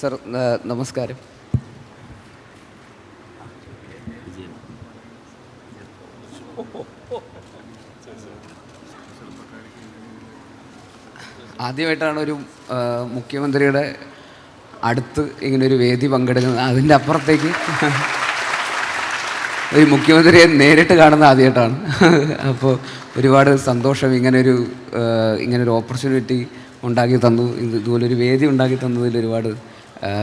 Sir നമസ്കാരം. ആദ്യമായിട്ടാണ് ഒരു മുഖ്യമന്ത്രിയുടെ അടുത്ത് ഇങ്ങനെ ഒരു വേദി പങ്കെടുക്കുന്നത്. അതിന്റെ അപ്പുറത്തേക്ക് ഒരു മുഖ്യമന്ത്രിയെ നേരിട്ട് കാണുന്ന ആദ്യമായിട്ടാണ്. അപ്പോൾ ഒരുപാട് സന്തോഷം ഇങ്ങനൊരു ഇങ്ങനൊരു ഓപ്പർച്യൂണിറ്റി ഉണ്ടാക്കി തന്നു. ഇത് ഇതുപോലൊരു വേദി ഉണ്ടാക്കി തന്നതിൽ ഒരുപാട്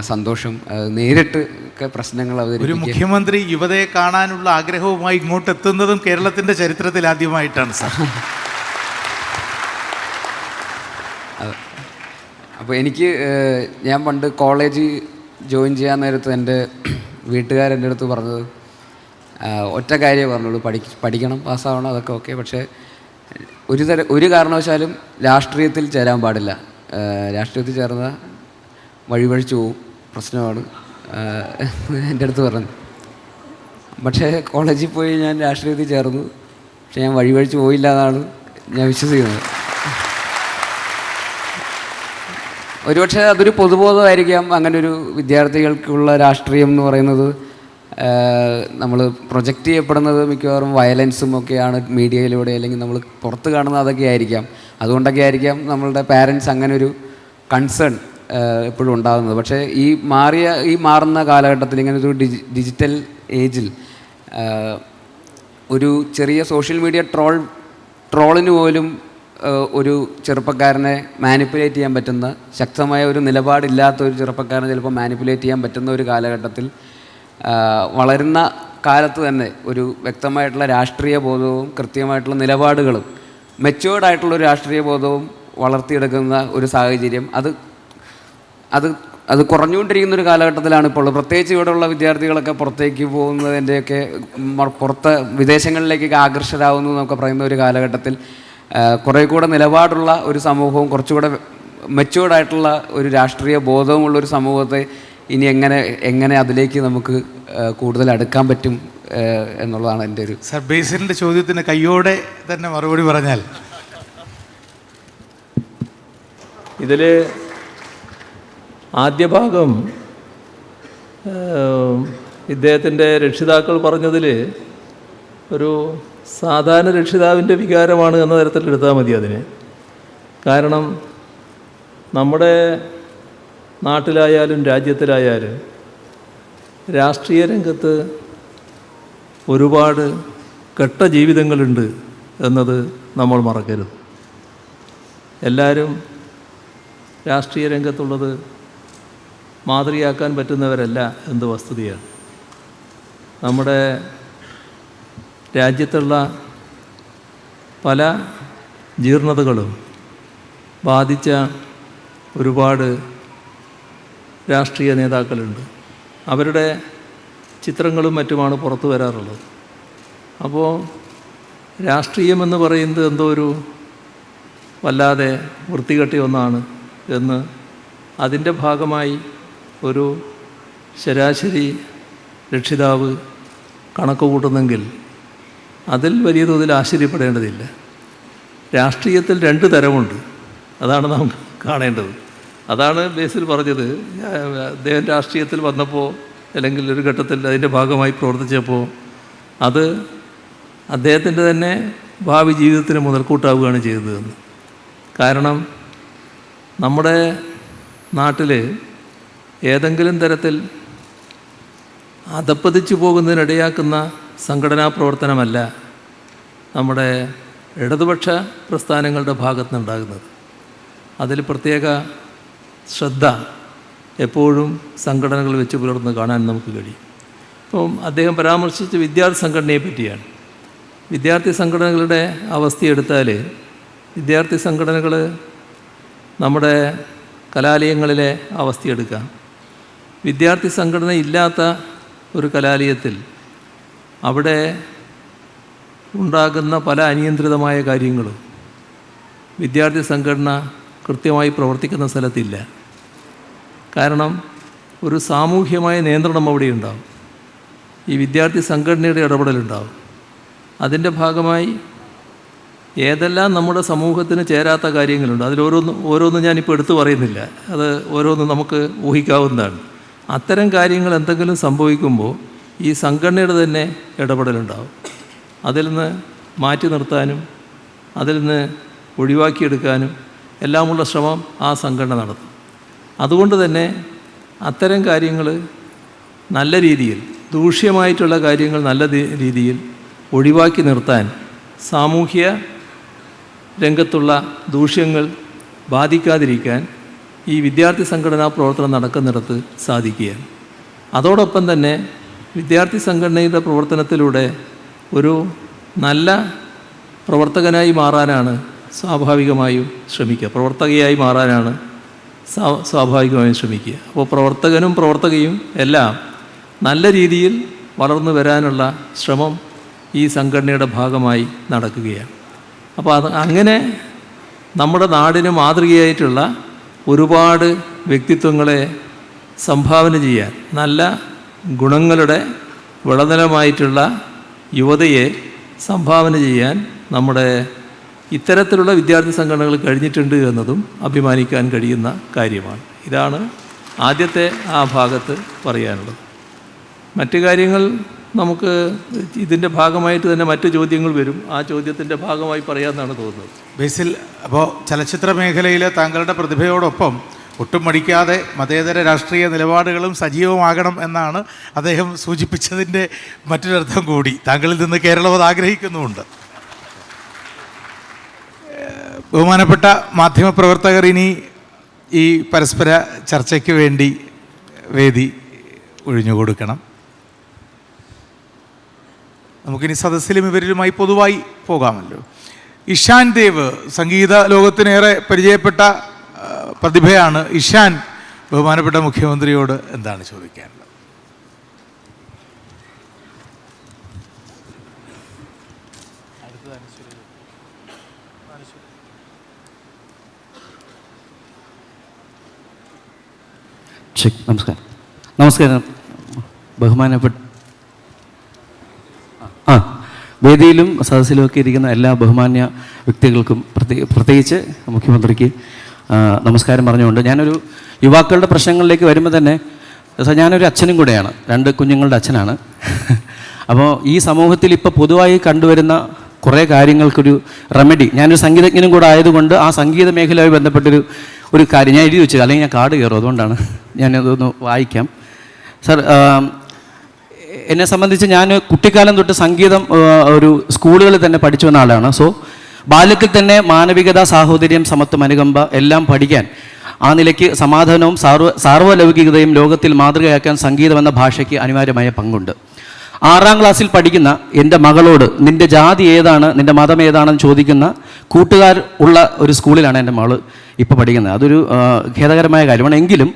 സന്തോഷം നേരിട്ട് ഒക്കെ പ്രശ്നങ്ങൾ ഒരു മുഖ്യമന്ത്രി യുവതയെ കാണാനുള്ള ആഗ്രഹവുമായി ഇങ്ങോട്ട് എത്തുന്നതും കേരളത്തിന്റെ ചരിത്രത്തിൽ ആദ്യമായിട്ടാണ് സാർ. അപ്പോൾ എനിക്ക് ഞാൻ പണ്ട് കോളേജ് ജോയിൻ ചെയ്യാൻ നേരത്ത് എന്റെ വീട്ടുകാരെന്റെ അടുത്ത് പറഞ്ഞത് ഒറ്റ കാര്യമേ പറഞ്ഞുള്ളൂ പഠി പഠിക്കണം പാസ്സാവണം അതൊക്കെ ഓക്കെ പക്ഷേ ഒരു തര ഒരു കാരണവശാലും രാഷ്ട്രീയത്തിൽ ചേരാൻ പാടില്ല. രാഷ്ട്രീയത്തിൽ ചേർന്ന വഴിവഴിച്ചു പോവും. പ്രശ്നമാണ്. എന്റെ അടുത്ത് പറഞ്ഞു. പക്ഷേ കോളേജിൽ പോയി ഞാൻ രാഷ്ട്രീയത്തിൽ ചേർന്നു. പക്ഷേ ഞാൻ വഴിവഴിച്ച് പോയില്ല എന്നാണ് ഞാൻ വിശ്വസിക്കുന്നത്. ഒരുപക്ഷെ അതൊരു പൊതുബോധമായിരിക്കാം. അങ്ങനെ ഒരു വിദ്യാർത്ഥികൾക്കുള്ള രാഷ്ട്രീയം എന്ന് പറയുന്നത് നമ്മൾ പ്രൊജക്റ്റ് ചെയ്യപ്പെടുന്നത് മിക്കവാറും വയലൻസും ഒക്കെയാണ് മീഡിയയിലൂടെ അല്ലെങ്കിൽ നമ്മൾ പുറത്ത് കാണുന്നത് അതൊക്കെ ആയിരിക്കാം. അതുകൊണ്ടൊക്കെ ആയിരിക്കാം നമ്മളുടെ പാരൻസ് അങ്ങനെ ഒരു കൺസേൺ. എപ്പോഴും ഉണ്ടാകുന്നത്. പക്ഷേ ഈ മാറിയ ഈ മാറുന്ന കാലഘട്ടത്തിൽ ഇങ്ങനെ ഒരു ഡിജി ഡിജിറ്റൽ ഏജിൽ ഒരു ചെറിയ സോഷ്യൽ മീഡിയ ട്രോൾ ട്രോളിന് പോലും ഒരു ചെറുപ്പക്കാരനെ മാനിപ്പുലേറ്റ് ചെയ്യാൻ പറ്റുന്ന ശക്തമായ ഒരു നിലപാടില്ലാത്ത ഒരു ചെറുപ്പക്കാരനെ ചിലപ്പോൾ മാനിപ്പുലേറ്റ് ചെയ്യാൻ പറ്റുന്ന ഒരു കാലഘട്ടത്തിൽ വളരുന്ന കാലത്ത് തന്നെ ഒരു വ്യക്തമായിട്ടുള്ള രാഷ്ട്രീയ ബോധവും കൃത്യമായിട്ടുള്ള നിലപാടുകളും മെച്ചുവേർഡായിട്ടുള്ള ഒരു രാഷ്ട്രീയ ബോധവും വളർത്തിയെടുക്കുന്ന ഒരു സാഹചര്യം അത് അത് അത് കുറഞ്ഞുകൊണ്ടിരിക്കുന്ന ഒരു കാലഘട്ടത്തിലാണ് ഇപ്പോൾ ഉള്ളത്. പ്രത്യേകിച്ച് ഇവിടെയുള്ള വിദ്യാർത്ഥികളൊക്കെ പുറത്തേക്ക് പോകുന്നതിന്റെയൊക്കെ പുറത്ത് വിദേശങ്ങളിലേക്കൊക്കെ ആകർഷരാകുന്നു എന്നൊക്കെ പറയുന്ന ഒരു കാലഘട്ടത്തിൽ കുറേ കൂടെ നിലപാടുള്ള ഒരു സമൂഹവും കുറച്ചുകൂടെ മെച്ചുവേർഡായിട്ടുള്ള ഒരു രാഷ്ട്രീയ ബോധവുമുള്ള ഒരു സമൂഹത്തെ ഇനി എങ്ങനെ എങ്ങനെ അതിലേക്ക് നമുക്ക് കൂടുതൽ അടുക്കാൻ പറ്റും എന്നുള്ളതാണ് എന്റെ ഒരു സാർ ബേസിലിന്റെ ചോദ്യത്തിന് കയ്യോടെ തന്നെ മറുപടി പറഞ്ഞാൽ. ഇതിൽ ആദ്യ ഭാഗം ഇദ്ദേഹത്തിന്റെ രക്ഷിതാക്കൾ പറഞ്ഞതിൽ ഒരു സാധാരണ രക്ഷിതാവിന്റെ വികാരമാണ് എന്ന തരത്തിൽ എടുത്താൽ മതി അതിനെ. കാരണം നമ്മുടെ നാട്ടിലായാലും രാജ്യത്തിലായാലും രാഷ്ട്രീയ രംഗത്ത് ഒരുപാട് കെട്ട ജീവിതങ്ങളുണ്ട് എന്നത് നമ്മൾ മറക്കരുത്. എല്ലാവരും രാഷ്ട്രീയ രംഗത്തുള്ളത് മാതൃകയാക്കാൻ പറ്റുന്നവരല്ല എന്ത് വസ്തുതയാണ് നമ്മുടെ രാജ്യത്തുള്ള പല ജീർണതകളും ബാധിച്ച ഒരുപാട് രാഷ്ട്രീയ നേതാക്കളുണ്ട്. അവരുടെ ചിത്രങ്ങളും മറ്റുമാണ് പുറത്തു വരാറുള്ളത്. അപ്പോൾ രാഷ്ട്രീയമെന്ന് പറയുന്നത് എന്തോ ഒരു വല്ലാതെ വൃത്തികെട്ടിയ ഒന്നാണ് എന്ന് അതിന്റെ ഭാഗമായി ഒരു ശരാശരി രക്ഷിതാവ് കണക്ക് കൂട്ടുന്നെങ്കിൽ അതിൽ വലിയ തോതിൽ ആശ്ചര്യപ്പെടേണ്ടതില്ല. രാഷ്ട്രീയത്തിൽ രണ്ട് തരമുണ്ട്. അതാണ് നാം കാണേണ്ടത്. അതാണ് ബേസിൽ പറഞ്ഞത്. അദ്ദേഹം രാഷ്ട്രീയത്തിൽ വന്നപ്പോൾ അല്ലെങ്കിൽ ഒരു ഘട്ടത്തിൽ അതിന്റെ ഭാഗമായി പ്രവർത്തിച്ചപ്പോൾ അത് അദ്ദേഹത്തിന്റെ തന്നെ ഭാവി ജീവിതത്തിന് മുതൽക്കൂട്ടാവുകയാണ് ചെയ്തതെന്ന്. കാരണം നമ്മുടെ നാട്ടിൽ ഏതെങ്കിലും തരത്തിൽ അതപ്പതിച്ചു പോകുന്നതിനിടയാക്കുന്ന സംഘടനാ പ്രവർത്തനമല്ല നമ്മുടെ ഇടതുപക്ഷ പ്രസ്ഥാനങ്ങളുടെ ഭാഗത്തുനിന്നുണ്ടാകുന്നത് അതിൽ പ്രത്യേക ശ്രദ്ധ എപ്പോഴും സംഘടനകൾ വെച്ച് പുലർന്ന് കാണാൻ നമുക്ക് കഴിയും. ഇപ്പം അദ്ദേഹം പരാമർശിച്ച വിദ്യാർത്ഥി സംഘടനയെ പറ്റിയാണ്. വിദ്യാർത്ഥി സംഘടനകളുടെ അവസ്ഥയെടുത്താൽ വിദ്യാർത്ഥി സംഘടനകൾ നമ്മുടെ കലാലയങ്ങളിലെ അവസ്ഥയെടുക്കാം വിദ്യാർത്ഥി സംഘടന ഇല്ലാത്ത ഒരു കലാലയത്തിൽ അവിടെ ഉണ്ടാകുന്ന പല അനിയന്ത്രിതമായ കാര്യങ്ങളും വിദ്യാർത്ഥി സംഘടന കൃത്യമായി പ്രവർത്തിക്കുന്ന സ്ഥലത്തില്ല. കാരണം ഒരു സാമൂഹ്യമായ നിയന്ത്രണം അവിടെ ഉണ്ടാവും. ഈ വിദ്യാർത്ഥി സംഘടനയുടെ ഇടപെടലുണ്ടാവും. അതിന്റെ ഭാഗമായി ഏതെല്ലാം നമ്മുടെ സമൂഹത്തിന് ചേരാത്ത കാര്യങ്ങളുണ്ട്. അതിലോരോന്നും ഓരോന്നും ഞാനിപ്പോൾ എടുത്തു പറയുന്നില്ല. അത് ഓരോന്നും നമുക്ക് ഊഹിക്കാവുന്നതാണ്. അത്തരം കാര്യങ്ങൾ എന്തെങ്കിലും സംഭവിക്കുമ്പോൾ ഈ സംഘടനയുടെ തന്നെ ഇടപെടലുണ്ടാവും. അതിൽ നിന്ന് മാറ്റി നിർത്താനും അതിൽ നിന്ന് ഒഴിവാക്കിയെടുക്കാനും എല്ലാമുള്ള ശ്രമം ആ സംഘടന നടത്തും. അതുകൊണ്ട് തന്നെ അത്തരം കാര്യങ്ങൾ നല്ല രീതിയിൽ ദൂഷ്യമായിട്ടുള്ള കാര്യങ്ങൾ നല്ല രീതിയിൽ ഒഴിവാക്കി നിർത്താൻ സാമൂഹ്യ രംഗത്തുള്ള ദൂഷ്യങ്ങൾ ബാധിക്കാതിരിക്കാൻ ഈ വിദ്യാർത്ഥി സംഘടനാ പ്രവർത്തനം നടക്കുന്നിടത്ത് സാധിക്കുകയാണ്. അതോടൊപ്പം തന്നെ വിദ്യാർത്ഥി സംഘടനയുടെ പ്രവർത്തനത്തിലൂടെ ഒരു നല്ല പ്രവർത്തകനായി മാറാനാണ് സ്വാഭാവികമായും ശ്രമിക്കുക. പ്രവർത്തകയായി മാറാനാണ് സ്വാ- സ്വാഭാവികമായും ശ്രമിക്കുക. അപ്പോൾ പ്രവർത്തകനും പ്രവർത്തകയും എല്ലാം നല്ല രീതിയിൽ വളർന്നു വരാനുള്ള ശ്രമം ഈ സംഘടനയുടെ ഭാഗമായി നടക്കുകയാണ്. അപ്പോൾ അത് അങ്ങനെ നമ്മുടെ നാടിന് മാതൃകയായിട്ടുള്ള ഒരുപാട് വ്യക്തിത്വങ്ങളെ സംഭാവന ചെയ്യാൻ നല്ല ഗുണങ്ങളുടെ വിളനിലമായിട്ടുള്ള യുവതയെ സംഭാവന ചെയ്യാൻ നമ്മുടെ ഇത്തരത്തിലുള്ള വിദ്യാർത്ഥി സംഘടനകൾ കഴിഞ്ഞിട്ടുണ്ട് എന്നതും അഭിമാനിക്കാൻ കഴിയുന്ന കാര്യമാണ്. ഇതാണ് ആദ്യത്തെ ആ ഭാഗത്ത് പറയാനുള്ളത്. മറ്റു കാര്യങ്ങൾ നമുക്ക് ഇതിന്റെ ഭാഗമായിട്ട് തന്നെ മറ്റു ചോദ്യങ്ങൾ വരും. ആ ചോദ്യത്തിന്റെ ഭാഗമായി പറയാമെന്നാണ് തോന്നുന്നത്. ബേസിൽ അപ്പോൾ ചലച്ചിത്ര മേഖലയിലെ താങ്കളുടെ പ്രതിഭയോടൊപ്പം ഒട്ടും മടിക്കാതെ മതേതര രാഷ്ട്രീയ നിലപാടുകളും സജീവമാകണം എന്നാണ് അദ്ദേഹം സൂചിപ്പിച്ചതിന്റെ മറ്റൊരർത്ഥം കൂടി. താങ്കളിൽ നിന്ന് കേരളം അത് ആഗ്രഹിക്കുന്നുമുണ്ട്. ബഹുമാനപ്പെട്ട മാധ്യമപ്രവർത്തകർ ഇനി ഈ പരസ്പര ചർച്ചയ്ക്ക് വേണ്ടി വേദി ഒഴിഞ്ഞുകൊടുക്കണം. നമുക്കിനി സദസ്സിലും ഇവരിലുമായി പൊതുവായി പോകാമല്ലോ. ഇഷാൻ ദേവ് സംഗീത ലോകത്തിനേറെ പരിചയപ്പെട്ട പ്രതിഭയാണ് ഇഷാൻ. ബഹുമാനപ്പെട്ട മുഖ്യമന്ത്രിയോട് എന്താണ് ചോദിക്കാനുള്ളത്? നമസ്കാരം. നമസ്കാരം. ബഹുമാനപ്പെട്ട ആ വേദിയിലും സദസ്സിലും ഒക്കെ ഇരിക്കുന്ന എല്ലാ ബഹുമാന്യ വ്യക്തികൾക്കും പ്രത്യേക പ്രത്യേകിച്ച് മുഖ്യമന്ത്രിക്ക് നമസ്കാരം പറഞ്ഞുകൊണ്ട് ഞാനൊരു യുവാക്കളുടെ പ്രശ്നങ്ങളിലേക്ക് വരുമ്പോൾ തന്നെ ഞാനൊരു അച്ഛനും കൂടെയാണ്. രണ്ട് കുഞ്ഞുങ്ങളുടെ അച്ഛനാണ്. അപ്പോൾ ഈ സമൂഹത്തിൽ ഇപ്പോൾ പൊതുവായി കണ്ടുവരുന്ന കുറേ കാര്യങ്ങൾക്കൊരു റെമഡി ഞാനൊരു സംഗീതജ്ഞനും കൂടെ ആയതുകൊണ്ട് ആ സംഗീത മേഖലയുമായി ബന്ധപ്പെട്ടൊരു ഒരു കാര്യം ഞാൻ എഴുതി വെച്ചത്. അല്ലെങ്കിൽ ഞാൻ കാർഡ് കയറും. അതുകൊണ്ടാണ് ഞാനതൊന്ന് വായിക്കാം. സർ എന്നെ സംബന്ധിച്ച് ഞാൻ കുട്ടിക്കാലം തൊട്ട് സംഗീതം ഒരു സ്കൂളുകളിൽ തന്നെ പഠിച്ചു വന്ന ആളാണ്. സോ ബാല്യത്തിൽ തന്നെ മാനവികത സാഹോദര്യം സമത്വം അനുകമ്പ എല്ലാം പഠിക്കാൻ ആ നിലയ്ക്ക് സമാധാനവും സാർവ സാർവലൗകികതയും ലോകത്തിൽ മാതൃകയാക്കാൻ സംഗീതം എന്ന ഭാഷയ്ക്ക് അനിവാര്യമായ പങ്കുണ്ട്. ആറാം ക്ലാസ്സിൽ പഠിക്കുന്ന എന്റെ മകളോട് നിന്റെ ജാതി ഏതാണ് നിന്റെ മതം ഏതാണെന്ന് ചോദിക്കുന്ന കൂട്ടുകാർ ഉള്ള ഒരു സ്കൂളിലാണ് എന്റെ മകൾ ഇപ്പോൾ പഠിക്കുന്നത്. അതൊരു ഖേദകരമായ കാര്യമാണ്. എങ്കിലും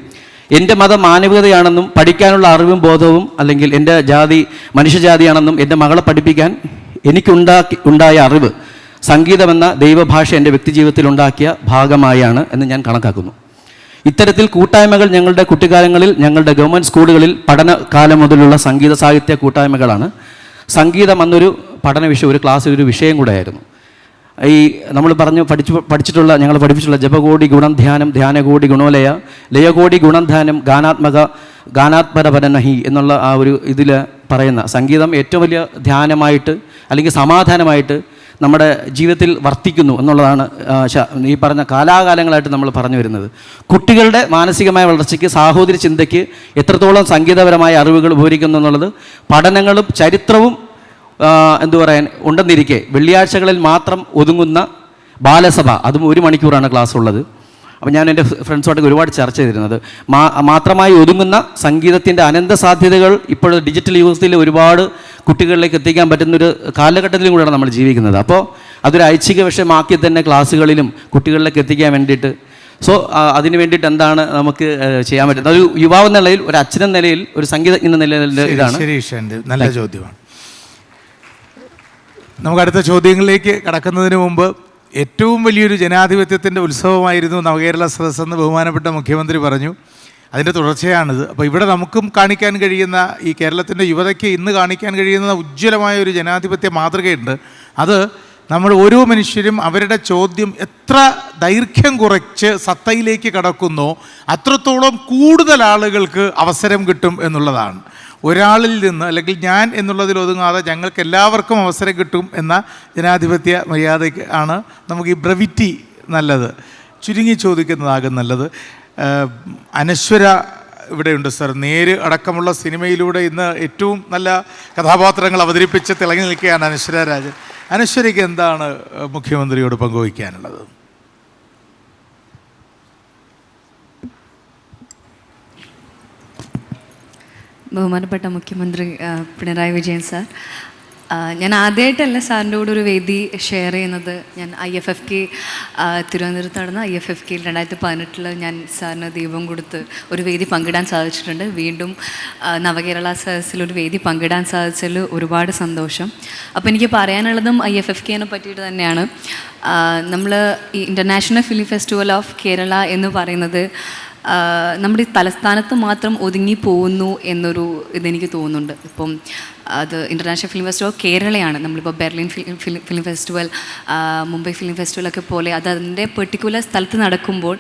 എന്റെ മതം മാനവികതയാണെന്നും പഠിക്കാനുള്ള അറിവും ബോധവും അല്ലെങ്കിൽ എന്റെ ജാതി മനുഷ്യജാതിയാണെന്നും എന്റെ മകളെ പഠിപ്പിക്കാൻ എനിക്കുണ്ടാക്കി ഉണ്ടായ അറിവ് സംഗീതമെന്ന ദൈവഭാഷ എന്റെ വ്യക്തിജീവിതത്തിൽ ഉണ്ടാക്കിയ ഭാഗമായാണ് എന്ന് ഞാൻ കണക്കാക്കുന്നു. ഇത്തരത്തിൽ കൂട്ടായ്മകൾ ഞങ്ങളുടെ കുട്ടിക്കാലങ്ങളിൽ ഞങ്ങളുടെ ഗവൺമെന്റ് സ്കൂളുകളിൽ പഠനകാലം മുതലുള്ള സംഗീത സാഹിത്യ കൂട്ടായ്മകളാണ്. സംഗീതം എന്നൊരു പഠന വിഷയം ഒരു ക്ലാസ്സിൽ ഒരു വിഷയം കൂടെയായിരുന്നു. ഈ നമ്മൾ പറഞ്ഞു പഠിച്ചു പഠിച്ചിട്ടുള്ള ഞങ്ങൾ പഠിപ്പിച്ചിട്ടുള്ള ജപകോടി ഗുണം ധ്യാനം ധ്യാനകോടി ഗുണോലയ ലയകോടി ഗുണം ധ്യാനം ഗാനാത്മക ഗാനാത്മരപരനഹി എന്നുള്ള ആ ഒരു ഇതിൽ പറയുന്ന സംഗീതം ഏറ്റവും വലിയ ധ്യാനമായിട്ട് അല്ലെങ്കിൽ സമാധാനമായിട്ട് നമ്മുടെ ജീവിതത്തിൽ വർത്തിക്കുന്നു എന്നുള്ളതാണ് ഈ പറഞ്ഞ കാലാകാലങ്ങളായിട്ട് നമ്മൾ പറഞ്ഞു വരുന്നത്. കുട്ടികളുടെ മാനസികമായ വളർച്ചയ്ക്ക് സാഹോദര്യ ചിന്തയ്ക്ക് എത്രത്തോളം സംഗീതപരമായ അറിവുകൾ ഉപകരിക്കുന്നു എന്നുള്ളത് പഠനങ്ങളും ചരിത്രവും എന്തു പറയാൻ ഉണ്ടെന്നിരിക്കെ. വെള്ളിയാഴ്ചകളിൽ മാത്രം ഒതുങ്ങുന്ന ബാലസഭ അതും ഒരു മണിക്കൂറാണ് ക്ലാസ് ഉള്ളത്. അപ്പം ഞാൻ എന്റെ ഫ്രണ്ട്സുമായിട്ട് ഒരുപാട് ചർച്ച ചെയ്തിരുന്നത്. മാ മാത്രമായി ഒതുങ്ങുന്ന സംഗീതത്തിന്റെ അനന്ത സാധ്യതകൾ ഇപ്പോൾ ഡിജിറ്റൽ യുഗത്തിൽ ഒരുപാട് കുട്ടികളിലേക്ക് എത്തിക്കാൻ പറ്റുന്നൊരു കാലഘട്ടത്തിലും കൂടെയാണ് നമ്മൾ ജീവിക്കുന്നത്. അപ്പോൾ അതൊരു ഐച്ഛിക വിഷയമാക്കി തന്നെ ക്ലാസ്സുകളിലും കുട്ടികളിലേക്ക് എത്തിക്കാൻ വേണ്ടിയിട്ട്. സോ അതിന് വേണ്ടിയിട്ട് എന്താണ് നമുക്ക് ചെയ്യാൻ പറ്റുന്നത്? ഒരു യുവാവ് എന്ന നിലയിൽ ഒരു അച്ഛനെന്ന നിലയിൽ ഒരു സംഗീതജ്ഞ എന്ന നിലയിൽ ഇതാണ്. നല്ല ചോദ്യമാണ്. നമുക്ക് അടുത്ത ചോദ്യങ്ങളിലേക്ക് കടക്കുന്നതിന് മുമ്പ് ഏറ്റവും വലിയൊരു ജനാധിപത്യത്തിന്റെ ഉത്സവമായിരുന്നു നവകേരള സദസ്സ് എന്ന് ബഹുമാനപ്പെട്ട മുഖ്യമന്ത്രി പറഞ്ഞു. അതിന്റെ തുടർച്ചയാണിത്. അപ്പോൾ ഇവിടെ നമുക്കും കാണിക്കാൻ കഴിയുന്ന ഈ കേരളത്തിന്റെ യുവതയ്ക്ക് ഇന്ന് കാണിക്കാൻ കഴിയുന്ന ഉജ്ജ്വലമായ ഒരു ജനാധിപത്യ മാതൃകയുണ്ട്. അത് നമ്മൾ ഓരോ മനുഷ്യരും അവരുടെ ചോദ്യം എത്ര ദൈർഘ്യം കുറച്ച് സത്തയിലേക്ക് കടക്കുന്നോ അത്രത്തോളം കൂടുതൽ ആളുകൾക്ക് അവസരം കിട്ടും എന്നുള്ളതാണ്. ഒരാളിൽ നിന്ന് അല്ലെങ്കിൽ ഞാൻ എന്നുള്ളതിൽ ഒതുങ്ങാതെ ഞങ്ങൾക്ക് എല്ലാവർക്കും അവസരം കിട്ടും എന്ന ജനാധിപത്യ മര്യാദയ്ക്ക് ആണ് നമുക്ക് ഈ ബ്രവിറ്റി നല്ലത്. ചുരുങ്ങി ചോദിക്കുന്നതാകും നല്ലത്. അനശ്വര ഇവിടെയുണ്ട് സർ. നേര് അടക്കമുള്ള സിനിമയിലൂടെ ഇന്ന് ഏറ്റവും നല്ല കഥാപാത്രങ്ങൾ അവതരിപ്പിച്ച് തിളങ്ങി നിൽക്കുകയാണ് അനശ്വര രാജൻ. അനശ്വരയ്ക്ക് എന്താണ് മുഖ്യമന്ത്രിയോട് പങ്കുവയ്ക്കാനുള്ളത്? ബഹുമാനപ്പെട്ട മുഖ്യമന്ത്രി പിണറായി വിജയൻ സാർ. ഞാൻ ആദ്യമായിട്ടല്ല സാറിന്റെ കൂടെ ഒരു വേദി ഷെയർ ചെയ്യുന്നത്. ഞാൻ ഐ എഫ് എഫ് കെ തിരുവനന്തപുരത്ത് നടന്ന ഐ എഫ് എഫ് കെയിൽ രണ്ടായിരത്തി പതിനെട്ടിൽ ഞാൻ സാറിന് ദീപം കൊടുത്ത് ഒരു വേദി പങ്കിടാൻ സാധിച്ചിട്ടുണ്ട്. വീണ്ടും നവകേരള സദസ്സിൽ ഒരു വേദി പങ്കിടാൻ സാധിച്ചതിൽ ഒരുപാട് സന്തോഷം. അപ്പോൾ എനിക്ക് പറയാനുള്ളതും ഐ എഫ് എഫ് കെനെ പറ്റിയിട്ട് തന്നെയാണ്. നമ്മൾ ഈ international film festival of Kerala എന്ന് പറയുന്നത് നമ്മുടെ തലസ്ഥാനത്ത് മാത്രം ഒതുങ്ങി പോകുന്നു എന്നൊരു ഇതെനിക്ക് തോന്നുന്നുണ്ട്. ഇപ്പം അത് ഇന്റർനാഷണൽ ഫിലിം ഫെസ്റ്റിവൽ കേരളയാണ്. നമ്മളിപ്പോൾ Berlin film film film festival Mumbai film ഫെസ്റ്റിവലൊക്കെ പോലെ അത് അതിന്റെ പെർട്ടിക്കുലർ സ്ഥലത്ത് നടക്കുമ്പോൾ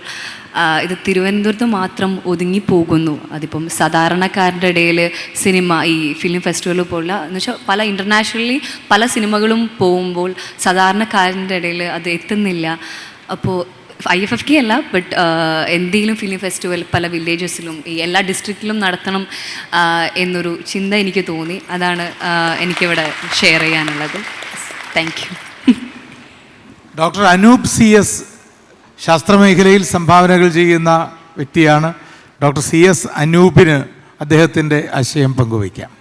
ഇത് തിരുവനന്തപുരത്ത് മാത്രം ഒതുങ്ങി പോകുന്നു. അതിപ്പം സാധാരണക്കാരുടെ ഇടയിൽ സിനിമ ഈ ഫിലിം ഫെസ്റ്റിവൽ പോലുള്ള എന്ന് വെച്ചാൽ പല ഇന്റർനാഷണലി പല സിനിമകളും പോകുമ്പോൾ സാധാരണക്കാരന്റെ ഇടയിൽ അത് എത്തുന്നില്ല. അപ്പോൾ ഐ എഫ് എഫ് കെ അല്ല ബട്ട് എന്തെങ്കിലും ഫിലിം ഫെസ്റ്റിവൽ പല വില്ലേജസിലും ഈ എല്ലാ ഡിസ്ട്രിക്റ്റിലും നടത്തണം എന്നൊരു ചിന്ത എനിക്ക് തോന്നി. അതാണ് എനിക്കിവിടെ ഷെയർ ചെയ്യാനുള്ളത്. Thank you doctor Anoop C S ശാസ്ത്രമേഖലയിൽ സംഭാവനകൾ ചെയ്യുന്ന വ്യക്തിയാണ്. ഡോക്ടർ സി എസ് അനൂപിന് അദ്ദേഹത്തിന്റെ ആശയം പങ്കുവയ്ക്കാം.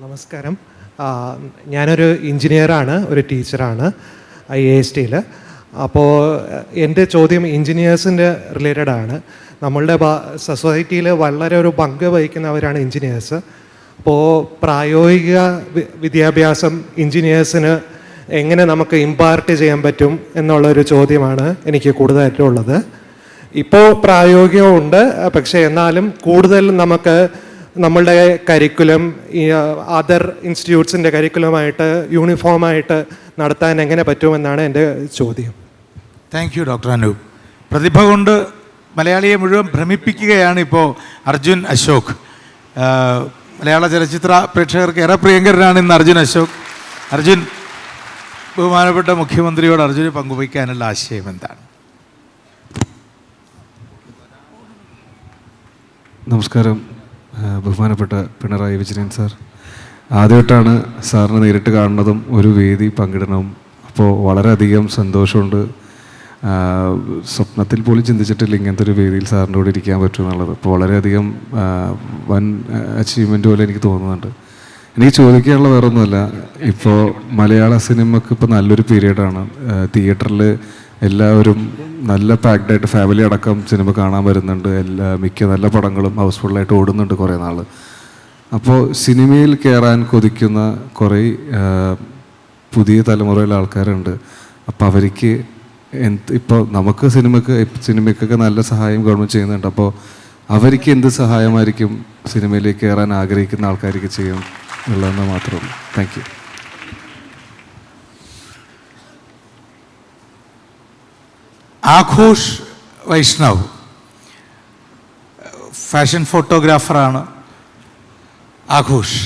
നമസ്കാരം. ഞാനൊരു എഞ്ചിനീയറാണ് ഒരു ടീച്ചറാണ് ഐ എ എസ് ടിയിൽ അപ്പോൾ എന്റെ ചോദ്യം എഞ്ചിനീയേഴ്സിന്റെ റിലേറ്റഡ് ആണ് നമ്മളുടെ സൊസൈറ്റിയിൽ വളരെ ഒരു പങ്ക് വഹിക്കുന്നവരാണ് എഞ്ചിനീയേഴ്സ്. അപ്പോൾ പ്രായോഗിക വിദ്യാഭ്യാസം എഞ്ചിനീയേഴ്സിന് എങ്ങനെ നമുക്ക് ഇമ്പാർട്ട് ചെയ്യാൻ പറ്റും എന്നുള്ളൊരു ചോദ്യമാണ് എനിക്ക് കൂടുതലായിട്ടുള്ളത്. ഇപ്പോൾ പ്രായോഗികമുണ്ട് പക്ഷേ എന്നാലും കൂടുതൽ നമുക്ക് നമ്മളുടെ കരിക്കുലം ഈ അതർ ഇൻസ്റ്റിറ്റ്യൂട്ട്സിന്റെ കരിക്കുലമായിട്ട് യൂണിഫോമായിട്ട് നടത്താൻ എങ്ങനെ പറ്റുമെന്നാണ് എന്റെ ചോദ്യം. താങ്ക് യു ഡോക്ടർ അനൂപ് പ്രതിഭ കൊണ്ട് മലയാളിയെ മുഴുവൻ ഭ്രമിപ്പിക്കുകയാണ് ഇപ്പോൾ അർജുൻ അശോക്. മലയാള ചലച്ചിത്ര പ്രേക്ഷകർക്ക് ഏറെ പ്രിയങ്കരനാണ് ഇന്ന് അർജുൻ അശോക്. അർജുൻ ബഹുമാനപ്പെട്ട മുഖ്യമന്ത്രിയോട് അർജുന് പങ്കുവയ്ക്കാനുള്ള ആശയം എന്താണ്? നമസ്കാരം. ബഹുമാനപ്പെട്ട പിണറായി വിജയൻ സാർ. ആദ്യമായിട്ടാണ് സാറിനെ നേരിട്ട് കാണുന്നതും ഒരു വേദി പങ്കിടണവും അപ്പോൾ വളരെയധികം സന്തോഷമുണ്ട്. സ്വപ്നത്തിൽ പോലും ചിന്തിച്ചിട്ടില്ല ഇങ്ങനത്തെ ഒരു വേദിയിൽ സാറിന്റെ കൂടെ ഇരിക്കാൻ പറ്റും എന്നുള്ളത്. അപ്പോൾ വളരെയധികം വൻ അച്ചീവ്മെന്റ് പോലെ എനിക്ക് തോന്നുന്നുണ്ട്. എനിക്ക് ചോദിക്കാനുള്ള വേറെ ഒന്നുമല്ല ഇപ്പോൾ മലയാള സിനിമക്ക് ഇപ്പോൾ നല്ലൊരു പീരീഡാണ് തിയേറ്ററിൽ എല്ലാവരും നല്ല പാക്ഡ് ആയിട്ട് ഫാമിലി അടക്കം സിനിമ കാണാൻ വരുന്നുണ്ട്. എല്ലാ മിക്ക നല്ല പടങ്ങളും ഹൗസ്ഫുള്ളായിട്ട് ഓടുന്നുണ്ട് കുറേ നാൾ അപ്പോൾ സിനിമയിൽ കയറാൻ കൊതിക്കുന്ന കുറേ പുതിയ തലമുറയിലെ ആൾക്കാരുണ്ട്. അപ്പോൾ അവർക്ക് എന്ത് ഇപ്പോൾ നമുക്ക് സിനിമക്ക് സിനിമയ്ക്കൊക്കെ നല്ല സഹായം ഗവൺമെന്റ് ചെയ്യുന്നുണ്ട്. അപ്പോൾ അവർക്ക് എന്ത് സഹായമായിരിക്കും സിനിമയിലേക്ക് കയറാൻ ആഗ്രഹിക്കുന്ന ആൾക്കാർക്ക് ചെയ്യും ഉള്ളതെന്ന് മാത്രമേ ഉള്ളൂ. Thank you Aghosh Vaishnav fashion ഫോട്ടോഗ്രാഫറാണ് Aghosh.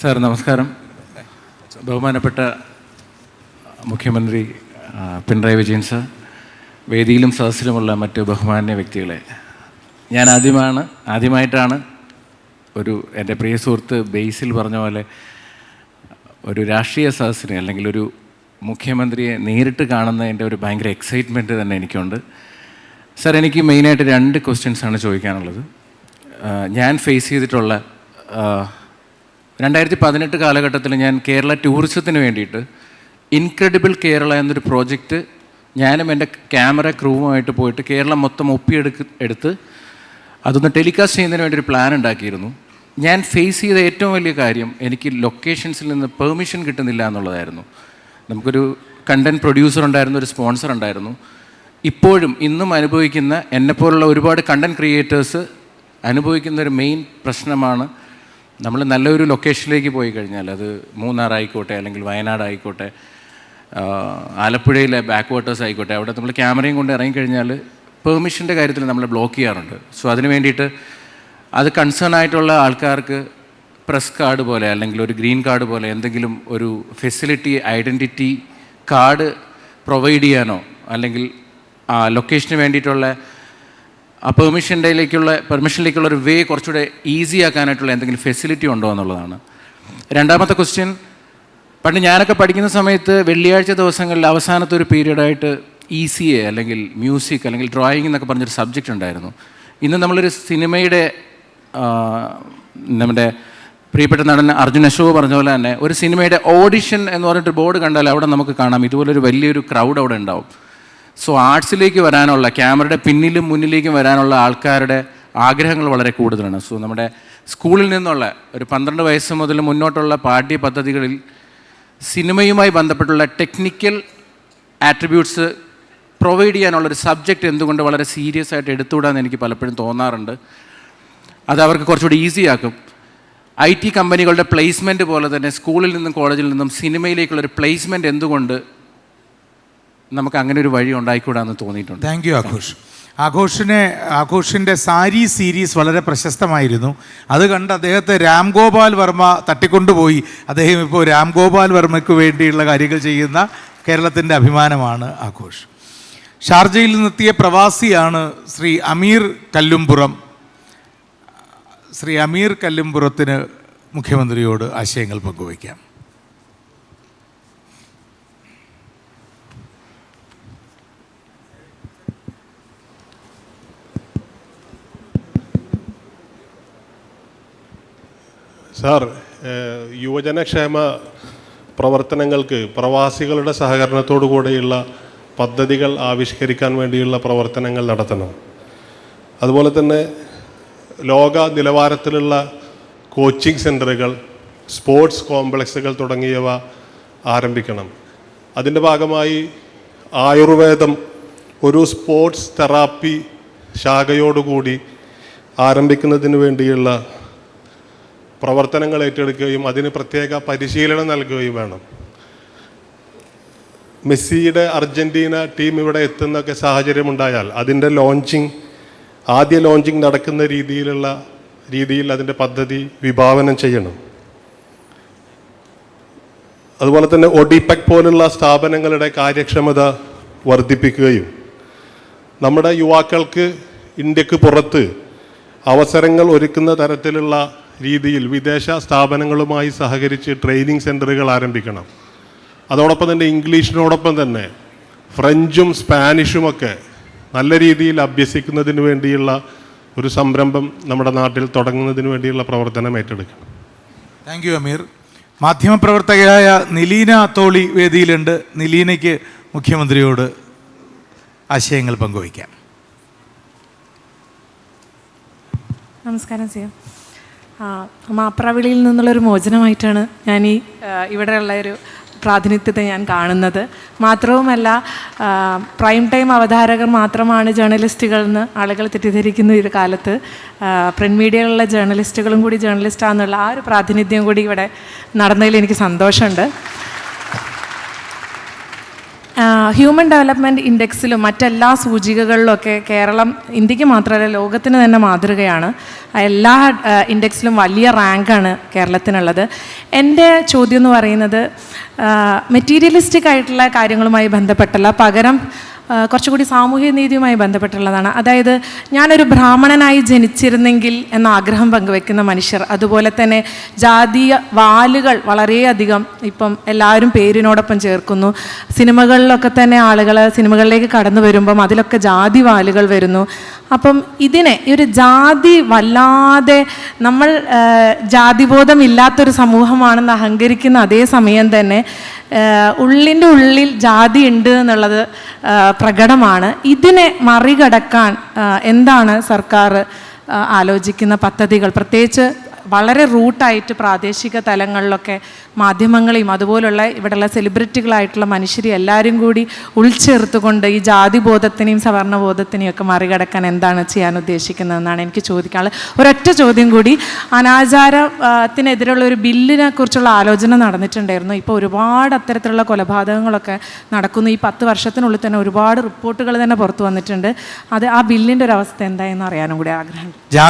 Sir നമസ്കാരം. ബഹുമാനപ്പെട്ട മുഖ്യമന്ത്രി പിണറായി വിജയൻ സാർ വേദിയിലും സദസ്സിലുമുള്ള മറ്റ് ബഹുമാന്യ വ്യക്തികളെ. ഞാൻ ആദ്യമാണ് ആദ്യമായിട്ടാണ് ഒരു എന്റെ പ്രിയ സുഹൃത്ത് ബേസിൽ പറഞ്ഞ പോലെ ഒരു രാഷ്ട്രീയ സദസ്സിനെ അല്ലെങ്കിൽ ഒരു മുഖ്യമന്ത്രിയെ നേരിട്ട് കാണുന്നതിന്റെ ഒരു ഭയങ്കര എക്സൈറ്റ്മെന്റ് തന്നെ എനിക്കുണ്ട്. സാർ എനിക്ക് മെയിനായിട്ട് രണ്ട് ക്വസ്റ്റ്യൻസാണ് ചോദിക്കാനുള്ളത്. ഞാൻ ഫേസ് ചെയ്തിട്ടുള്ള രണ്ടായിരത്തി പതിനെട്ട് കാലഘട്ടത്തിൽ ഞാൻ കേരള ടൂറിസത്തിന് വേണ്ടിയിട്ട് ഇൻക്രെഡിബിൾ കേരള എന്നൊരു പ്രോജക്റ്റ് ഞാനും എന്റെ ക്യാമറ ക്രൂവുമായിട്ട് പോയിട്ട് കേരളം മൊത്തം ഒപ്പിയെടുക്ക് എടുത്ത് അതൊന്ന് ടെലികാസ്റ്റ് ചെയ്യുന്നതിന് വേണ്ടി ഒരു പ്ലാൻ ഉണ്ടാക്കിയിരുന്നു. ഞാൻ ഫേസ് ചെയ്ത ഏറ്റവും വലിയ കാര്യം എനിക്ക് ലൊക്കേഷൻസിൽ നിന്ന് പെർമിഷൻ കിട്ടുന്നില്ല എന്നുള്ളതായിരുന്നു. നമുക്കൊരു കണ്ടന്റ് പ്രൊഡ്യൂസർ ഉണ്ടായിരുന്നു ഒരു സ്പോൺസർ ഉണ്ടായിരുന്നു. ഇപ്പോഴും ഇന്നും അനുഭവിക്കുന്ന എന്നെപ്പോലുള്ള ഒരുപാട് കണ്ടന്റ് ക്രിയേറ്റേഴ്സ് അനുഭവിക്കുന്ന ഒരു മെയിൻ പ്രശ്നമാണ് നമ്മൾ നല്ലൊരു ലൊക്കേഷനിലേക്ക് പോയി കഴിഞ്ഞാൽ. അത് മൂന്നാർ ആയിക്കോട്ടെ അല്ലെങ്കിൽ വയനാട് ആയിക്കോട്ടെ ആലപ്പുഴയിലെ ബാക്ക് വാട്ടേഴ്സ് ആയിക്കോട്ടെ അവിടെ നമ്മൾ ക്യാമറയും കൊണ്ട് ഇറങ്ങിക്കഴിഞ്ഞാൽ പെർമിഷന്റെ കാര്യത്തിൽ നമ്മളെ ബ്ലോക്ക് ചെയ്യാറുണ്ട്. സോ അതിന് വേണ്ടിയിട്ട് അത് കൺസേൺ ആയിട്ടുള്ള ആൾക്കാർക്ക് പ്രസ് കാർഡ് പോലെ അല്ലെങ്കിൽ ഒരു ഗ്രീൻ കാർഡ് പോലെ എന്തെങ്കിലും ഒരു ഫെസിലിറ്റി ഐഡന്റിറ്റി കാർഡ് പ്രൊവൈഡ് ചെയ്യാനോ അല്ലെങ്കിൽ ആ ലൊക്കേഷന് വേണ്ടിയിട്ടുള്ള ആ പെർമിഷന്റെയിലേക്കുള്ള പെർമിഷനിലേക്കുള്ള ഒരു വേ കുറച്ചുകൂടെ ഈസി ആക്കാനായിട്ടുള്ള എന്തെങ്കിലും ഫെസിലിറ്റി ഉണ്ടോ എന്നുള്ളതാണ്. രണ്ടാമത്തെ ക്വസ്റ്റ്യൻ പണ്ട് ഞാനൊക്കെ പഠിക്കുന്ന സമയത്ത് വെള്ളിയാഴ്ച ദിവസങ്ങളിൽ അവസാനത്തെ ഒരു പീരീഡായിട്ട് ഇ സി എ അല്ലെങ്കിൽ മ്യൂസിക് അല്ലെങ്കിൽ ഡ്രോയിങ് എന്നൊക്കെ പറഞ്ഞൊരു സബ്ജക്റ്റ് ഉണ്ടായിരുന്നു. ഇന്ന് നമ്മളൊരു സിനിമയുടെ നമ്മുടെ പ്രിയപ്പെട്ട നടൻ അർജുൻ അശോക് പറഞ്ഞ പോലെ തന്നെ ഒരു സിനിമയുടെ ഓഡിഷൻ എന്ന് പറഞ്ഞിട്ട് ബോർഡ് കണ്ടാൽ അവിടെ നമുക്ക് കാണാം. ഇതുപോലൊരു വലിയൊരു ക്രൗഡ് അവിടെ ഉണ്ടാവും. സോ ആർട്സിലേക്ക് വരാനുള്ള ക്യാമറയുടെ പിന്നിലും മുന്നിലേക്കും വരാനുള്ള ആൾക്കാരുടെ ആഗ്രഹങ്ങൾ വളരെ കൂടുതലാണ്. സോ നമ്മുടെ സ്കൂളിൽ നിന്നുള്ള ഒരു പന്ത്രണ്ട് വയസ്സ് മുതൽ മുന്നോട്ടുള്ള പാഠ്യ പദ്ധതികളിൽ സിനിമയുമായി ബന്ധപ്പെട്ടുള്ള ടെക്നിക്കൽ ആട്രിബ്യൂട്ട്സ് പ്രൊവൈഡ് ചെയ്യാനുള്ളൊരു സബ്ജക്റ്റ് എന്തുകൊണ്ട് വളരെ സീരിയസ് ആയിട്ട് എടുത്തുകൂടാന്ന് എനിക്ക് പലപ്പോഴും തോന്നാറുണ്ട്. അത് അവർക്ക് കുറച്ചുകൂടി ഈസി ആക്കും. ഐ ടി കമ്പനികളുടെ പ്ലേസ്മെന്റ് പോലെ തന്നെ സ്കൂളിൽ നിന്നും കോളേജിൽ നിന്നും സിനിമയിലേക്കുള്ളൊരു പ്ലേസ്മെന്റ് എന്തുകൊണ്ട് നമുക്ക് അങ്ങനെ ഒരു വഴി ഉണ്ടായിക്കൂടാന്ന് തോന്നിയിട്ടുണ്ട്. Thank you Aghosh. ആഘോഷിനെ ആഘോഷിന്റെ സാരി സീരീസ് വളരെ പ്രശസ്തമായിരുന്നു. അത് കണ്ട് അദ്ദേഹത്തെ രാം ഗോപാൽ വർമ്മ തട്ടിക്കൊണ്ടുപോയി. അദ്ദേഹം ഇപ്പോൾ രാം ഗോപാൽ വർമ്മയ്ക്ക് വേണ്ടിയുള്ള കാര്യങ്ങൾ ചെയ്യുന്ന കേരളത്തിന്റെ അഭിമാനമാണ് ആഘോഷ്. ഷാർജയിൽ നിന്നെത്തിയ പ്രവാസിയാണ് ശ്രീ അമീർ കല്ലുംപുറം. ശ്രീ അമീർ കല്ലുംപുറത്തിന് മുഖ്യമന്ത്രിയോട് ആശയങ്ങൾ പങ്കുവയ്ക്കാം. സാർ യുവജനക്ഷേമ പ്രവർത്തനങ്ങൾക്ക് പ്രവാസികളുടെ സഹകരണത്തോടു കൂടെയുള്ള പദ്ധതികൾ ആവിഷ്കരിക്കാൻ വേണ്ടിയുള്ള പ്രവർത്തനങ്ങൾ നടത്തണം. അതുപോലെ തന്നെ ലോക നിലവാരത്തിലുള്ള കോച്ചിങ് സെന്ററുകൾ സ്പോർട്സ് കോംപ്ലക്സുകൾ തുടങ്ങിയവ ആരംഭിക്കണം. അതിന്റെ ഭാഗമായി ആയുർവേദം ഒരു സ്പോർട്സ് തെറാപ്പി ശാഖയോടുകൂടി ആരംഭിക്കുന്നതിന് വേണ്ടിയുള്ള പ്രവർത്തനങ്ങൾ ഏറ്റെടുക്കുകയും അതിന് പ്രത്യേക പരിശീലനം നൽകുകയും വേണം. മെസ്സിയുടെ അർജന്റീന ടീം ഇവിടെ എത്തുന്നൊക്കെ സാഹചര്യമുണ്ടായാൽ അതിന്റെ ലോഞ്ചിങ് ആദ്യ ലോഞ്ചിങ് നടക്കുന്ന രീതിയിലുള്ള രീതിയിൽ അതിന്റെ പദ്ധതി വിഭാവനം ചെയ്യണം. അതുപോലെ തന്നെ ഒഡിപെക് പോലുള്ള സ്ഥാപനങ്ങളുടെ കാര്യക്ഷമത വർദ്ധിപ്പിക്കുകയും നമ്മുടെ യുവാക്കൾക്ക് ഇന്ത്യയ്ക്ക് പുറത്ത് അവസരങ്ങൾ ഒരുക്കുന്ന തരത്തിലുള്ള രീതിയിൽ വിദേശ സ്ഥാപനങ്ങളുമായി സഹകരിച്ച് ട്രെയിനിങ് സെന്ററുകൾ ആരംഭിക്കണം. അതോടൊപ്പം തന്നെ ഇംഗ്ലീഷിനോടൊപ്പം തന്നെ ഫ്രഞ്ചും സ്പാനിഷുമൊക്കെ നല്ല രീതിയിൽ അഭ്യസിക്കുന്നതിന് വേണ്ടിയുള്ള ഒരു സംരംഭം നമ്മുടെ നാട്ടിൽ തുടങ്ങുന്നതിന് വേണ്ടിയുള്ള പ്രവർത്തനം ഏറ്റെടുക്കണം. താങ്ക് യു അമീർ മാധ്യമപ്രവർത്തകയായ നിലീന തോളി വേദിയിലുണ്ട്. നിലീനയ്ക്ക് മുഖ്യമന്ത്രിയോട് ആശയങ്ങൾ പങ്കുവയ്ക്കാം. നമസ്കാരം സിയം. ആ, മാപ്രാവിളിയിൽ നിന്നുള്ളൊരു മോചനമായിട്ടാണ് ഞാൻ ഈ ഇവിടെയുള്ള ഒരു പ്രാതിനിധ്യത്തെ ഞാൻ കാണുന്നത്. മാത്രവുമല്ല പ്രൈം ടൈം അവതാരകർ മാത്രമാണ് ജേർണലിസ്റ്റുകൾ എന്ന് ആളുകൾ തെറ്റിദ്ധരിക്കുന്ന ഒരു കാലത്ത്. പ്രിന്റ് മീഡിയകളിലെ ജേർണലിസ്റ്റുകളും കൂടി ജേർണലിസ്റ്റാന്നുള്ള ആ ഒരു പ്രാതിനിധ്യം കൂടി ഇവിടെ നടന്നതിൽ എനിക്ക് സന്തോഷമുണ്ട്. ഹ്യൂമൻ ഡെവലപ്മെന്റ് ഇൻഡെക്സിലും മറ്റെല്ലാ സൂചികകളിലൊക്കെ കേരളം ഇന്ത്യയ്ക്ക് മാത്രമല്ല ലോകത്തിന് തന്നെ മാതൃകയാണ്. എല്ലാ ഇൻഡെക്സിലും വലിയ റാങ്കാണ് കേരളത്തിനുള്ളത്. എന്റെ ചോദ്യം എന്ന് പറയുന്നത് മെറ്റീരിയലിസ്റ്റിക് ആയിട്ടുള്ള കാര്യങ്ങളുമായി ബന്ധപ്പെട്ടല്ല. പകരം കുറച്ചുകൂടി സാമൂഹ്യ നീതിയുമായി ബന്ധപ്പെട്ടുള്ളതാണ്. അതായത് ഞാനൊരു ബ്രാഹ്മണനായി ജനിച്ചിരുന്നെങ്കിൽ എന്ന ആഗ്രഹം പങ്കുവെക്കുന്ന മനുഷ്യർ അതുപോലെ തന്നെ ജാതീയ വാലുകൾ വളരെയധികം ഇപ്പം എല്ലാവരും പേരിനോടൊപ്പം ചേർക്കുന്നു. സിനിമകളിലൊക്കെ തന്നെ ആളുകൾ സിനിമകളിലേക്ക് കടന്നു വരുമ്പം അതിലൊക്കെ ജാതി വാലുകൾ വരുന്നു. അപ്പം ഇതിനെ ഈ ഒരു ജാതി വല്ലാതെ നമ്മൾ ജാതിബോധം ഇല്ലാത്തൊരു സമൂഹമാണെന്ന് അഹങ്കരിക്കുന്ന അതേ സമയം തന്നെ ഉള്ളിന്റെ ഉള്ളിൽ ജാതി ഉണ്ട് എന്നുള്ളത് പ്രകടമാണ്. ഇതിനെ മറികടക്കാൻ എന്താണ് സർക്കാർ ആലോചിക്കുന്ന പദ്ധതികൾ? പ്രത്യേകിച്ച് വളരെ റൂട്ടായിട്ട് പ്രാദേശിക തലങ്ങളിലൊക്കെ മാധ്യമങ്ങളെയും അതുപോലുള്ള ഇവിടെയുള്ള സെലിബ്രിറ്റികളായിട്ടുള്ള മനുഷ്യരെ എല്ലാവരും കൂടി ഉൾച്ചേർത്തുകൊണ്ട് ഈ ജാതിബോധത്തിനെയും സവർണബോധത്തിനെയും ഒക്കെ മറികടക്കാൻ എന്താണ് ചെയ്യാൻ ഉദ്ദേശിക്കുന്നതെന്നാണ് എനിക്ക് ചോദിക്കാനുള്ളത്. ഒരൊറ്റ ചോദ്യം കൂടി. അനാചാരത്തിനെതിരെയുള്ള ഒരു ബില്ലിനെ കുറിച്ചുള്ള ആലോചന നടന്നിട്ടുണ്ടായിരുന്നു. ഇപ്പോൾ ഒരുപാട് അത്തരത്തിലുള്ള കൊലപാതകങ്ങളൊക്കെ നടക്കുന്നു. ഈ പത്ത് വർഷത്തിനുള്ളിൽ തന്നെ ഒരുപാട് റിപ്പോർട്ടുകൾ തന്നെ പുറത്തു വന്നിട്ടുണ്ട്. അത് ആ ബില്ലിന്റെ ഒരു അവസ്ഥ എന്തായെന്ന് അറിയാനും കൂടി ജാതി